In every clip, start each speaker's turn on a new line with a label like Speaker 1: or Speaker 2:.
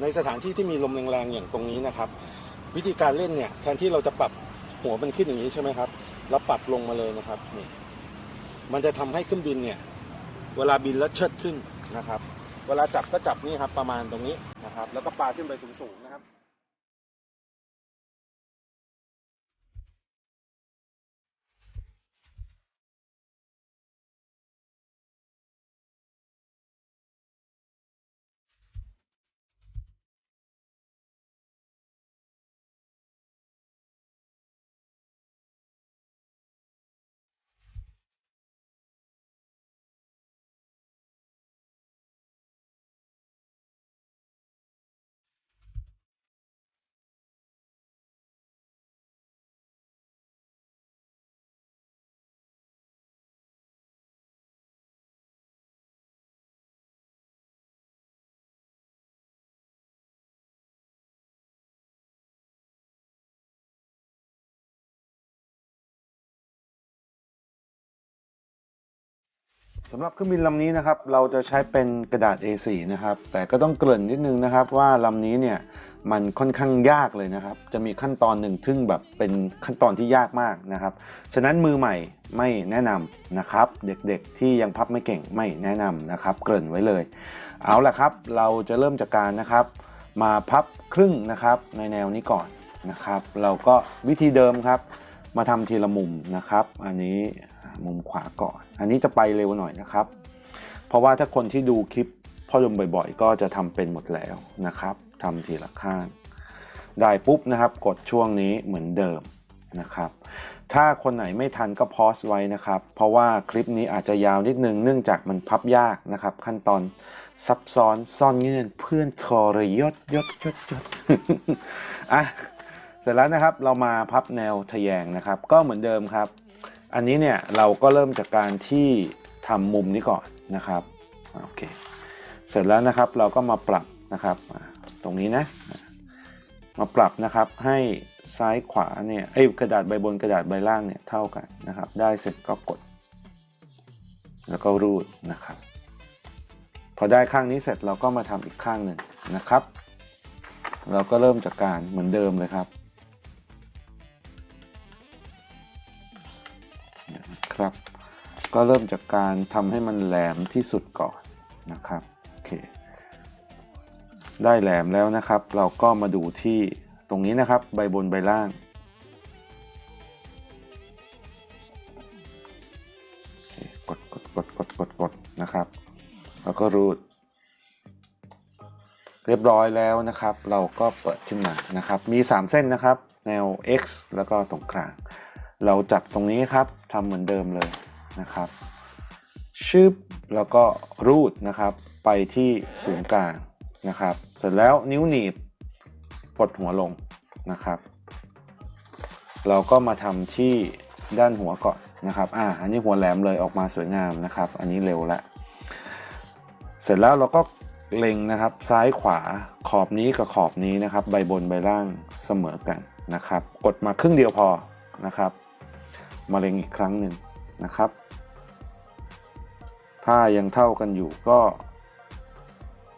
Speaker 1: ในสถานที่ที่มีลมแรงๆอย่างตรงนี้นะครับ วิธีการเล่นเนี่ยแทนที่เราจะปรับหัวมันขึ้นอย่างนี้ใช่ไหมครับเราปรับลงมาเลยนะครับนี่มันจะทำให้เครื่องบินเนี่ยเวลาบินแล้วเชิดขึ้นนะครับ เวลาจับก็จับนี่ครับประมาณตรงนี้นะครับ แล้วก็ปาขึ้นไปสูงๆนะครับ สำหรับเครื่องบินลำนี้นะครับเราจะใช้เป็นกระดาษ A4 นะครับแต่ก็ต้องเกริ่นนิดนึงนะครับว่าลำนี้เนี่ยมันค่อนข้างยากเลยนะครับ จะมีขั้นตอนหนึ่งซึ่งแบบเป็นขั้นตอนที่ยากมากนะครับ ฉะนั้นมือใหม่ไม่แนะนำนะครับ เด็กๆที่ยังพับไม่เก่งไม่แนะนำนะครับ เกริ่นไว้เลย เอาละครับ เราจะเริ่มจากการนะครับ มาพับครึ่งนะครับในแนวนี้ก่อนนะครับ เราก็วิธีเดิมครับ มาทำทีละมุมนะครับ อันนี้มุมขวาก่อน อันนี้จะไปเร็วหน่อยนะครับ เพราะว่าถ้าคนที่ดูคลิปพ่อลมบ่อยๆ ก็จะทำเป็นหมดแล้วนะครับทำทีละข้าง ได้ปุ๊บนะครับ กดช่วงนี้เหมือนเดิมนะครับ ถ้าคนไหนไม่ทันก็พอสไว้นะครับ เพราะว่าคลิปนี้อาจจะยาวนิดนึง เนื่องจากมันพับยากนะครับ ขั้นตอนซับซ้อนซ่อนเงื่อนเพื่อนทรยศยศยศยศอะ เสร็จแล้วนะครับเรามาพับแนวทะแยงนะครับ ก็เหมือนเดิมครับ อันนี้เนี่ยเราก็เริ่มจากการที่ทำมุมนี้ก่อนนะครับโอเคเสร็จแล้วนะครับเราก็มาปรับนะครับตรงนี้นะ มาปรับนะครับให้ซ้ายขวาเนี่ยไอ้ยกระดาษใบบนกระดาษใบล่างเนี่ยเท่ากันนะครับ ได้เสร็จก็กด แล้วก็รูดนะครับ พอได้ข้างนี้เสร็จเราก็มาทำอีกข้างหนึ่งนะครับ เราก็เริ่มจากการเหมือนเดิมเลยครับ นะครับ ก็เริ่มจากการทำให้มันแหลมที่สุดก่อนนะครับโอเคได้แหลมแล้วนะครับ เราก็มาดูที่ตรงนี้นะครับ ใบบนใบล่าง กดกดกดกดกดกดนะครับแล้วก็รูด เรียบร้อยแล้วนะครับ เราก็เปิดขึ้นมานะครับ มี 3 เส้นนะครับ แนว x แล้วก็ตรงกลาง เราจับตรงนี้ครับทำเหมือนเดิมเลยนะครับชึบแล้วก็รูดนะครับ ไปที่ศูนย์กลางนะครับ เสร็จแล้วนิ้วหนีบกดหัวลงนะครับ เราก็มาทำที่ด้านหัวก่อนนะครับ อ่า อันนี้หัวแหลมเลยออกมาสวยงามนะครับ อันนี้เร็วละ เสร็จแล้วเราก็เล็งนะครับ ซ้ายขวาขอบนี้กับขอบนี้นะครับ ใบบนใบล่างเสมอกันนะครับ กดมาครึ่งเดียวพอนะครับ มาเล็งอีกครั้งหนึ่งนะครับ ถ้ายังเท่ากันอยู่ก็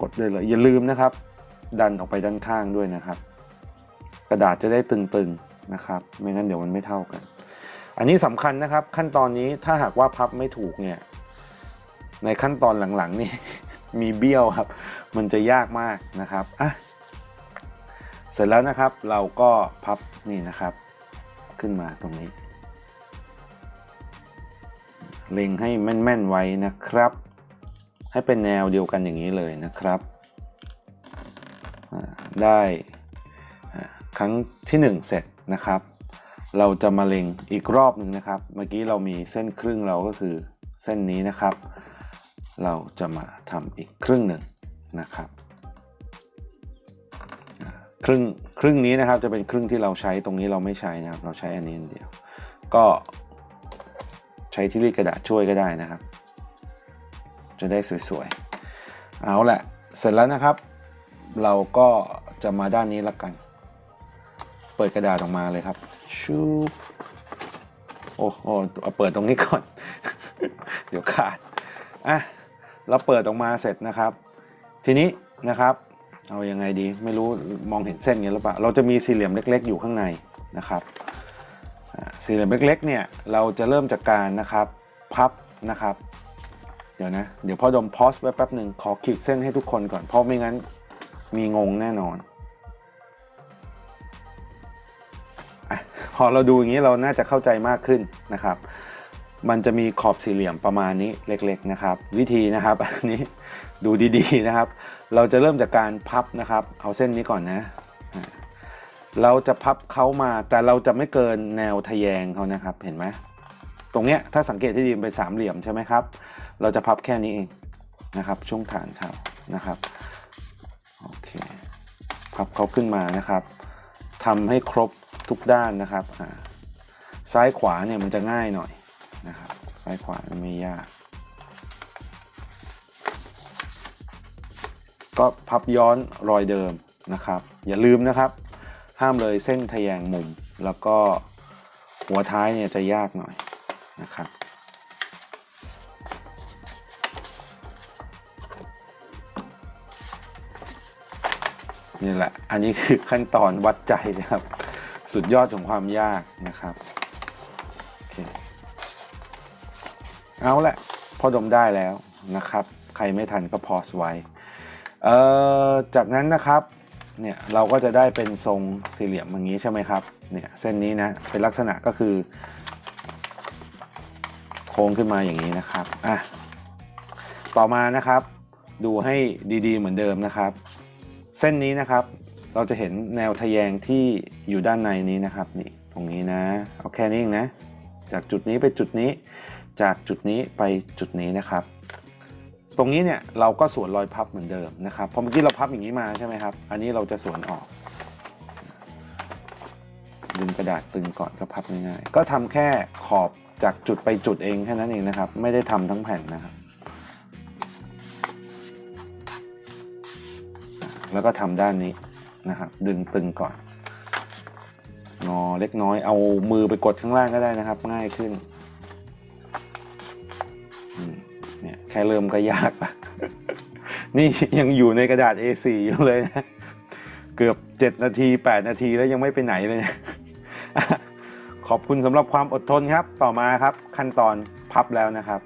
Speaker 1: กดได้เลย อย่าลืมนะครับ ดันออกไปด้านข้างด้วยนะครับ กระดาษจะได้ตึงๆนะครับ ไม่งั้นเดี๋ยวมันไม่เท่ากัน อันนี้สำคัญนะครับ ขั้นตอนนี้ถ้าหากว่าพับไม่ถูกเนี่ยในขั้นตอนหลังๆนี่มีเบี้ยวครับ มันจะยากมากนะครับอะเสร็จแล้วนะครับเราก็พับนี่นะครับ ขึ้นมาตรงนี้ เล็งให้แม่นๆไว้นะครับ ให้เป็นแนวเดียวกันอย่างนี้เลยนะครับ ได้ครั้งที่ 1 เสร็จนะครับ เราจะมาเล็งอีกรอบหนึ่งนะครับ เมื่อกี้เรามีเส้นครึ่งเราก็คือเส้นนี้นะครับ เราจะมาทำอีกครึ่งหนึ่งนะครับครึ่งครึ่งนี้นะครับจะเป็นครึ่งที่เราใช้ตรงนี้เราไม่ใช้นะครับ เราใช้อันนี้อันเดียว ก็ ใช้ที่รีดกระดาษช่วยก็ได้นะครับ จะได้สวยๆ เอาละเสร็จแล้วนะครับ เราก็จะมาด้านนี้ละกัน เปิดกระดาษออกมาเลยครับชูบโอ้โหเอาเปิดตรงนี้ก่อน เดี๋ยวขาดอะเราเปิดออกมาเสร็จนะครับ ทีนี้นะครับ เอายังไงดีไม่รู้มองเห็นเส้นอย่างนี้หรือเปล่าเราจะมีสี่เหลี่ยมเล็ก ๆ อยู่ข้างในนะครับ สี่เหลี่ยมเล็กๆเนี่ยเราจะเริ่มจากการนะครับพับนะครับ เดี๋ยวนะ เดี๋ยวพ่อดมพอสไว้แป๊บหนึ่งขอขีดเส้นให้ทุกคนก่อน เพราะไม่งั้นมีงงแน่นอนอพอเราดูอย่างนี้เราน่าจะเข้าใจมากขึ้นนะครับ มันจะมีขอบสี่เหลี่ยมประมาณนี้เล็กๆนะครับ วิธีนะครับอันนี้ดูดีๆนะครับ เราจะเริ่มจากการพับนะครับ เอาเส้นนี้ก่อนนะ เราจะพับเขามาแต่เราจะไม่เกินแนวทะแยงเขานะครับเห็นไหมตรงเนี้ยถ้าสังเกตที่ดีเป็นสามเหลี่ยมใช่ไหมครับ เราจะพับแค่นี้เองนะครับช่วงฐานเขานะครับโอเคพับเขาขึ้นมานะครับทำให้ครบทุกด้านนะครับซ้ายขวาเนี่ยมันจะง่ายหน่อยนะครับซ้ายขวาไม่ยาก ก็พับย้อนรอยเดิมนะครับ อย่าลืมนะครับ ห้ามเลยเส้นทะแยงมุม แล้วก็หัวท้ายเนี่ยจะยากหน่อยนะครับนี่แหละ อันนี้คือขั้นตอนวัดใจนะครับ สุดยอดของความยากนะครับโอเคเอาละพอดมได้แล้วนะครับ ใครไม่ทันก็พอสไว้ เอ่อ จากนั้นนะครับ เนี่ยเราก็จะได้เป็นทรงสี่เหลี่ยมอย่างนี้ใช่ไหมครับเนี่ยเส้นนี้นะเป็นลักษณะก็คือ โค้งขึ้นมาอย่างนี้นะครับอะต่อมานะครับ ดูให้ดีๆเหมือนเดิมนะครับ เส้นนี้นะครับ เราจะเห็นแนวทะแยงที่อยู่ด้านในนี้นะครับนี่ตรงนี้นะเอาแค่นี้เองนะ จากจุดนี้ไปจุดนี้ จากจุดนี้ไปจุดนี้นะครับ ตรงนี้เนี่ยเราก็สวนรอยพับเหมือนเดิมนะครับเพราะเมื่อกี้เราพับอย่างนี้มาใช่ไหมครับ อันนี้เราจะสวนออกดึงกระดาษตึงก่อนก็พับง่ายๆก็ทำแค่ขอบจากจุดไปจุดเองแค่นั้นเองนะครับ ไม่ได้ทำทั้งแผ่นนะครับ แล้วก็ทำด้านนี้นะครับ ดึงตึงก่อนงอเล็กน้อยเอามือไปกดข้างล่างก็ได้นะครับ ง่ายขึ้น แค่เริ่มก็ยากละนี่ยังอยู่ในกระดาษ A4 อยู่เลยนะ เกือบ 7 นาที 8 นาทีแล้วยังไม่ไปไหนเลยนี่ยขอบคุณสำหรับความอดทนครับ ต่อมาครับขั้นตอนพับแล้วนะครับ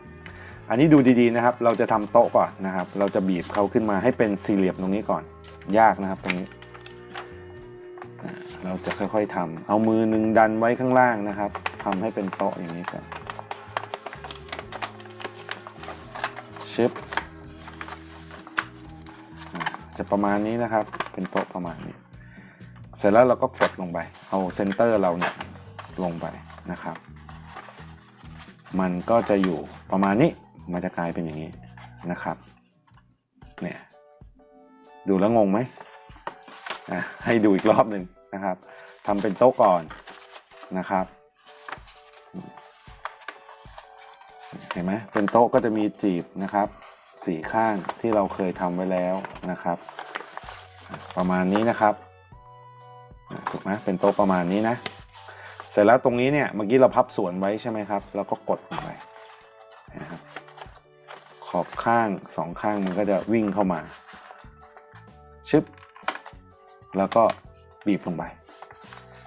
Speaker 1: อันนี้ดูดีๆนะครับ เราจะทำโต๊ะก่อนนะครับ เราจะบีบเขาขึ้นมาให้เป็นสี่เหลี่ยมตรงนี้ก่อน ยากนะครับตรงนี้ เราจะค่อยๆทำเอามือหนึ่งดันไว้ข้างล่างนะครับทำให้เป็นโต๊ะอย่างนี้ก่อน ชึบอ่าจะประมาณนี้นะครับ เป็นโต๊ะประมาณนี้ เสร็จแล้วเราก็กดลงไป เอาเซนเตอร์เราเนี่ยลงไปนะครับ มันก็จะอยู่ประมาณนี้ มันจะกลายเป็นอย่างนี้นะครับ เนี่ย ดูแล้วงงไหมให้ดูอีกรอบหนึ่งนะครับทำเป็นโต๊ะก่อนนะครับ เห็นไหมเป็นโต๊ะก็จะมีจีบนะครับสี่ข้างที่เราเคยทำไว้แล้วนะครับ ประมาณนี้นะครับถูกไหมเป็นโต๊ะประมาณนี้นะ เสร็จแล้วตรงนี้เนี่ยเมื่อกี้เราพับส่วนไว้ใช่ไหมครับเราก็กดลงไปนะครับขอบข้างสองข้างมันก็จะวิ่งเข้ามาชึบแล้วก็บีบลงไป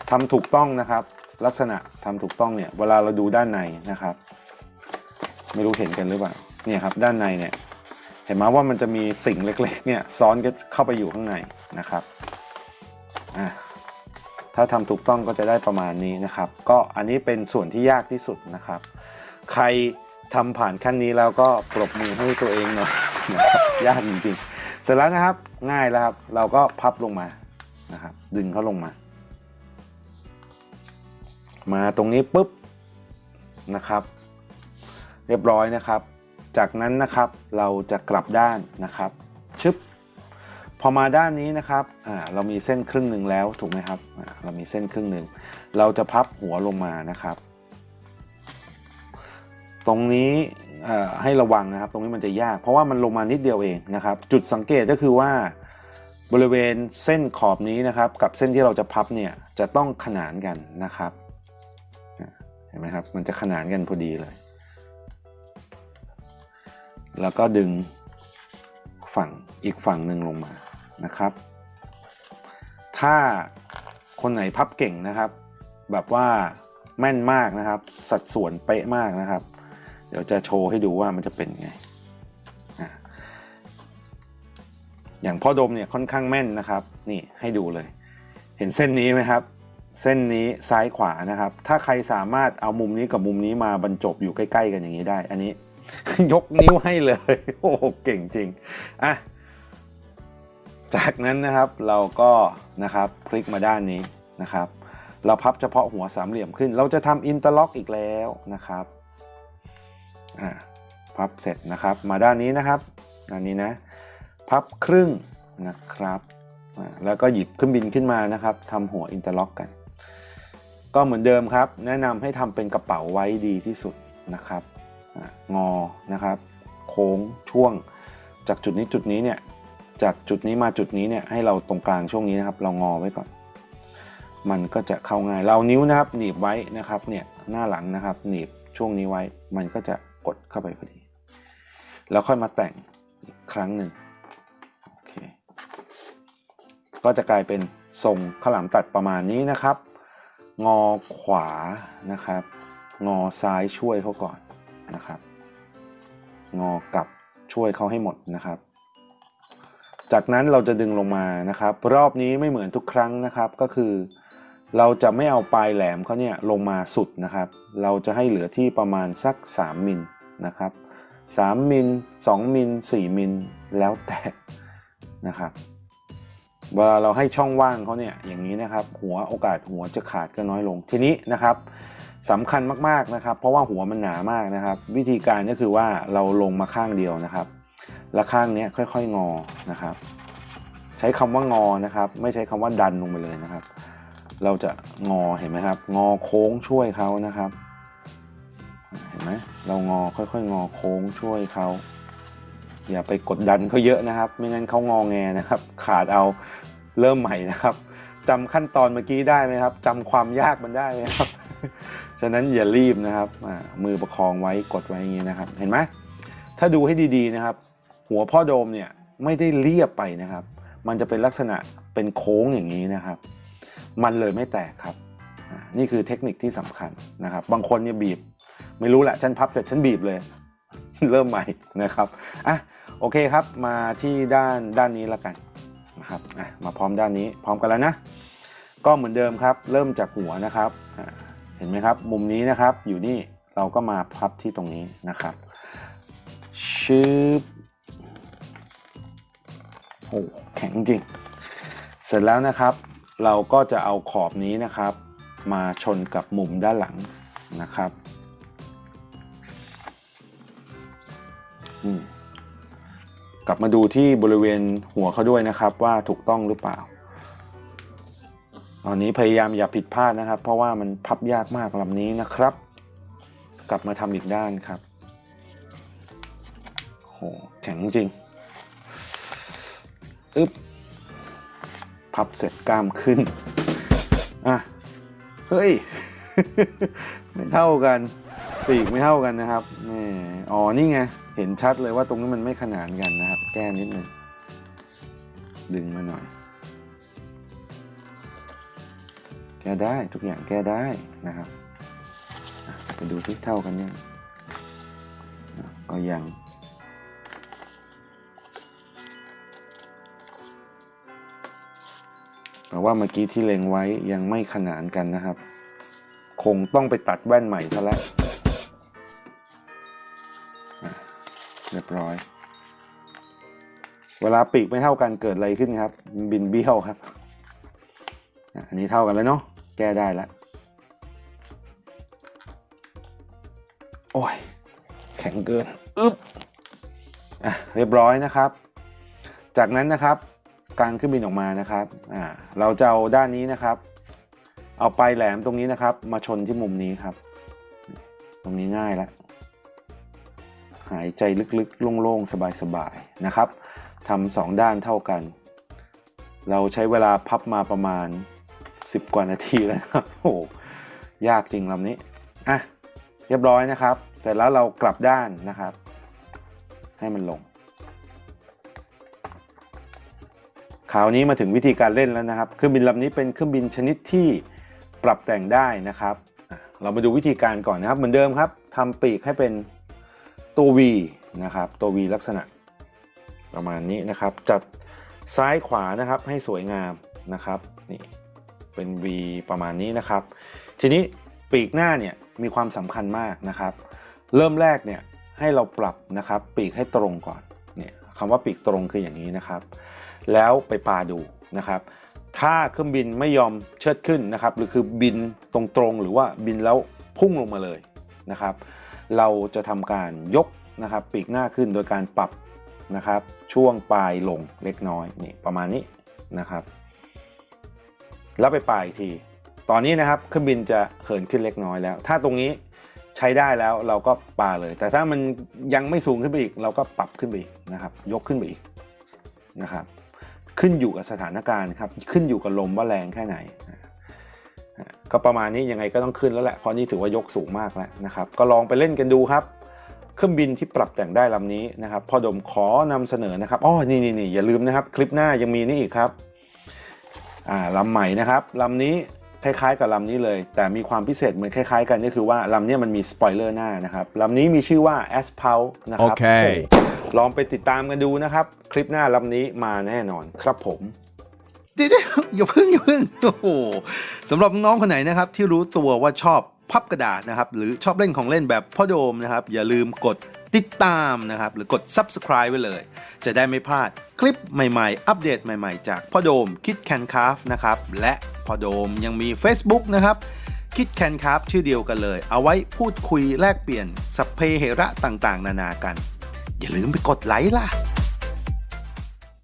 Speaker 1: ทำถูกต้องนะครับ ลักษณะทำถูกต้องเนี่ยเวลาเราดูด้านในนะครับ ไม่รู้เห็นกันหรือเปล่าเนี่ยครับด้านในเนี่ยเห็นไหมว่ามันจะมีติ่งเล็กๆเนี่ยซ้อนกันเข้าไปอยู่ข้างในนะครับอะถ้าทำถูกต้องก็จะได้ประมาณนี้นะครับ ก็อันนี้เป็นส่วนที่ยากที่สุดนะครับ ใครทำผ่านขั้นนี้แล้วก็ปรบมือให้ตัวเองหน่อยนะยากจริงๆ เสร็จแล้วนะครับง่ายแล้วครับ เราก็พับลงมานะครับ ดึงเขาลงมา มาตรงนี้ปุ๊บนะครับ เรียบร้อยนะครับ จากนั้นนะครับเราจะกลับด้านนะครับชึบพอมาด้านนี้นะครับเรามีเส้นครึ่งหนึ่งแล้วถูกไหมครับ เรามีเส้นครึ่งหนึ่ง เราจะพับหัวลงมานะครับ ตรงนี้ให้ระวังนะครับ ตรงนี้มันจะยาก เพราะว่ามันลงมานิดเดียวเองนะครับ จุดสังเกตก็คือว่าบริเวณเส้นขอบนี้นะครับ กับเส้นที่เราจะพับเนี่ยจะต้องขนานกันนะครับ เห็นไหมครับ มันจะขนานกันพอดีเลย แล้วก็ดึงฝั่งอีกฝั่งหนึ่งลงมานะครับ ถ้าคนไหนพับเก่งนะครับ แบบว่าแม่นมากนะครับ สัดส่วนเป๊ะมากนะครับ เดี๋ยวจะโชว์ให้ดูว่ามันจะเป็นไง อย่างพ่อดมเนี่ยค่อนข้างแม่นนะครับ นี่ให้ดูเลย เห็นเส้นนี้ไหมครับ เส้นนี้ซ้ายขวานะครับ ถ้าใครสามารถเอามุมนี้กับมุมนี้มาบรรจบอยู่ใกล้ ๆ กันอย่างนี้ได้ อันนี้ ยกนิ้วให้เลย โอ้โหเก่งจริงอะจากนั้นนะครับเราก็นะครับพลิกมาด้านนี้นะครับ เราพับเฉพาะหัวสามเหลี่ยมขึ้น เราจะทำอินเตอร์ล็อกอีกแล้วนะครับอ่าพับเสร็จนะครับ มาด้านนี้นะครับด้านนี้นะ พับครึ่งนะครับอ่าแล้วก็หยิบเครื่องบินขึ้นมานะครับทำหัวอินเตอร์ล็อกกัน ก็เหมือนเดิมครับ แนะนำให้ทำเป็นกระเป๋าไว้ดีที่สุดนะครับ งอนะครับ โค้งช่วง จากจุดนี้จุดนี้เนี่ยจากจุดนี้มาจุดนี้เนี่ยให้เราตรงกลางช่วงนี้นะครับ เรางอไว้ก่อน มันก็จะเข้าง่ายเรานิ้วนะครับ หนีบไว้นะครับเนี่ยหน้าหลังนะครับ หนีบช่วงนี้ไว้ มันก็จะกดเข้าไปพอดี แล้วค่อยมาแต่งอีกครั้งหนึ่งโอเคก็จะกลายเป็นทรงข้าวหลามตัดประมาณนี้นะครับ งอขวานะครับ งอซ้ายช่วยเขาก่อน นะครับ งอกลับช่วยเขาให้หมดนะครับ จากนั้นเราจะดึงลงมานะครับ รอบนี้ไม่เหมือนทุกครั้งนะครับก็คือ เราจะไม่เอาปลายแหลมเขาเนี่ยลงมาสุดนะครับ เราจะให้เหลือที่ประมาณสัก 3มิลนะครับ3มิล2มิล4มิลแล้วแต่นะครับเวลาเราให้ช่องว่างเขาเนี่ยอย่างนี้นะครับ หัวโอกาสหัวจะขาดก็น้อยลงทีนี้นะครับ สำคัญมากๆนะครับ เพราะว่าหัวมันหนามากนะครับ วิธีการก็คือว่าเราลงมาข้างเดียวนะครับ แล้วข้างนี้ค่อยๆงอนะครับ ใช้คำว่างอนะครับ ไม่ใช้คำว่าดันลงไปเลยนะครับ เราจะงอเห็นไหมครับ งอโค้งช่วยเขานะครับ เห็นไหมเรางอค่อยๆ งอโค้งช่วยเขาอย่าไปกดดันเขาเยอะนะครับ ไม่งั้นเขางอแงนะครับ ขาดเอาเริ่มใหม่นะครับจำขั้นตอนเมื่อกี้ได้ไหมครับจำความยากมันได้ไหมครับ ฉะนั้นอย่ารีบนะครับมือประคองไว้กดไว้อย่างนี้นะครับ เห็นไหมถ้าดูให้ดีๆนะครับ หัวพ่อโดมเนี่ยไม่ได้เรียบไปนะครับ มันจะเป็นลักษณะเป็นโค้งอย่างนี้นะครับ มันเลยไม่แตกครับ นี่คือเทคนิคที่สำคัญนะครับ บางคนเนี่ยบีบ ไม่รู้แหละฉันพับเสร็จฉันบีบเลย เริ่มใหม่นะครับอะโอเคครับมาที่ด้านด้านนี้ละกันนะครับมาพร้อมด้านนี้พร้อมกันแล้วนะ ก็เหมือนเดิมครับ เริ่มจากหัวนะครับ ห็นไหมครับ มุมนี้นะครับอยู่นี่เราก็มาพับที่ตรงนี้นะครับชืบโอ้แข็งจริง เสร็จแล้วนะครับ เราก็จะเอาขอบนี้นะครับ มาชนกับมุมด้านหลังนะครับกลับมาดูที่บริเวณหัวเขาด้วยนะครับว่าถูกต้องหรือเปล่า ตอนนี้พยายามอย่าผิดพลาดนะครับ เพราะว่ามันพับยากมากลำนี้นะครับ กลับมาทำอีกด้านครับโหแข็งจริงอึ๊บพับเสร็จกล้ามขึ้นอะเฮ้ย ไม่เท่ากันปีกไม่เท่ากันนะครับแหมอ๋อนี่ไงเห็นชัดเลยว่าตรงนี้มันไม่ขนานกันนะครับ แก้นิดนึงดึงมาหน่อย แก้ได้ทุกอย่างแก้ได้นะครับไปดูซิเท่ากันยังอะก็ยังแปลว่าเมื่อกี้ที่เล็งไว้ยังไม่ขนานกันนะครับ คงต้องไปตัดแว่นใหม่ซะแล้วเรียบร้อย เวลาปีกไม่เท่ากันเกิดอะไรขึ้นครับ บินเบี้ยวครับ อันนี้เท่ากันแล้วเนาะ แก้ได้แล้วโอ้ย แข็งเกินอึ๊บอะเรียบร้อยนะครับ จากนั้นนะครับการขึ้นบินออกมานะครับอ่าเราจะเอาด้านนี้นะครับ เอาปลายแหลมตรงนี้นะครับ มาชนที่มุมนี้ครับ ตรงนี้ง่ายแล้วหายใจลึกๆโล่งๆ สบายๆนะครับทำสองด้านเท่ากัน เราใช้เวลาพับมาประมาณ 10 กว่านาทีแล้วครับโอ้โหยากจริงลำนี้อะเรียบร้อยนะครับ เสร็จแล้วเรากลับด้านนะครับ ให้มันลงคราวนี้มาถึงวิธีการเล่นแล้วนะครับ เครื่องบินลำนี้เป็นเครื่องบินชนิดที่ปรับแต่งได้นะครับ เรามาดูวิธีการก่อนนะครับ เหมือนเดิมครับทำปีกให้เป็นตัว V นะครับ ตัว V ลักษณะ ประมาณนี้นะครับ จัดซ้ายขวานะครับให้สวยงามนะครับนี่ เป็น V ประมาณนี้นะครับ ทีนี้ปีกหน้าเนี่ยมีความสำคัญมากนะครับ เริ่มแรกเนี่ยให้เราปรับนะครับปีกให้ตรงก่อนเนี่ยคำว่าปีกตรงคืออย่างนี้นะครับ แล้วไปปาดูนะครับ ถ้าเครื่องบินไม่ยอมเชิดขึ้นนะครับ หรือคือบินตรงๆ หรือว่าบินแล้วพุ่งลงมาเลยนะครับ เราจะทำการยกนะครับปีกหน้าขึ้นโดยการปรับนะครับ ช่วงปลายลงเล็กน้อยนี่ประมาณนี้นะครับ แล้วไปปลายอีกที ตอนนี้นะครับเครื่องบินจะเหินขึ้นเล็กน้อยแล้ว ถ้าตรงนี้ใช้ได้แล้วเราก็ปาเลย แต่ถ้ามันยังไม่สูงขึ้นไปอีก เราก็ปรับขึ้นไปอีกนะครับ ยกขึ้นไปอีกนะครับขึ้นอยู่กับสถานการณ์ครับขึ้นอยู่กับลมว่าแรงแค่ไหน ก็ประมาณนี้ยังไงก็ต้องขึ้นแล้วแหละเพราะนี่ถือว่ายกสูงมากแล้วนะครับ ก็ลองไปเล่นกันดูครับ เครื่องบินที่ปรับแต่งได้ลำนี้นะครับพอดมขอนำเสนอนะครับอ๋อนี่นี่นี่อย่าลืมนะครับ คลิปหน้ายังมีนี่อีกครับ อ่าลำใหม่นะครับลำนี้คล้ายๆกับลำนี้เลย แต่มีความพิเศษเหมือนคล้ายๆกันก็คือว่าลำเนี้ยมันมีสปอยเลอร์หน้านะครับลำนี้มีชื่อว่า a s p a l นะครั
Speaker 2: โอเค
Speaker 1: ลองไปติดตามกันดูนะครับ คลิปหน้าลำนี้มาแน่นอนครับผม
Speaker 3: เดี๋ยวๆอย่าพึ่งอย่าพึ่งโอ้โหสำหรับน้องคนไหนนะครับ ที่รู้ตัวว่าชอบพับกระดาษนะครับ หรือชอบเล่นของเล่นแบบพ่อโดมนะครับ อย่าลืมกด ติดตามนะครับ หรือกด subscribe ไว้เลย จะได้ไม่พลาดคลิปใหม่ๆ อัปเดตใหม่ๆ จากพ่อโดมคิดแคนคาฟนะครับ และพ่อโดมยังมี Facebook นะครับคิดแคนคาฟชื่อเดียวกันเลย เอาไว้พูดคุยแลกเปลี่ยนสัพเพเหระต่างๆ นานากัน อย่าลืมไปกดไลค์ล่ะ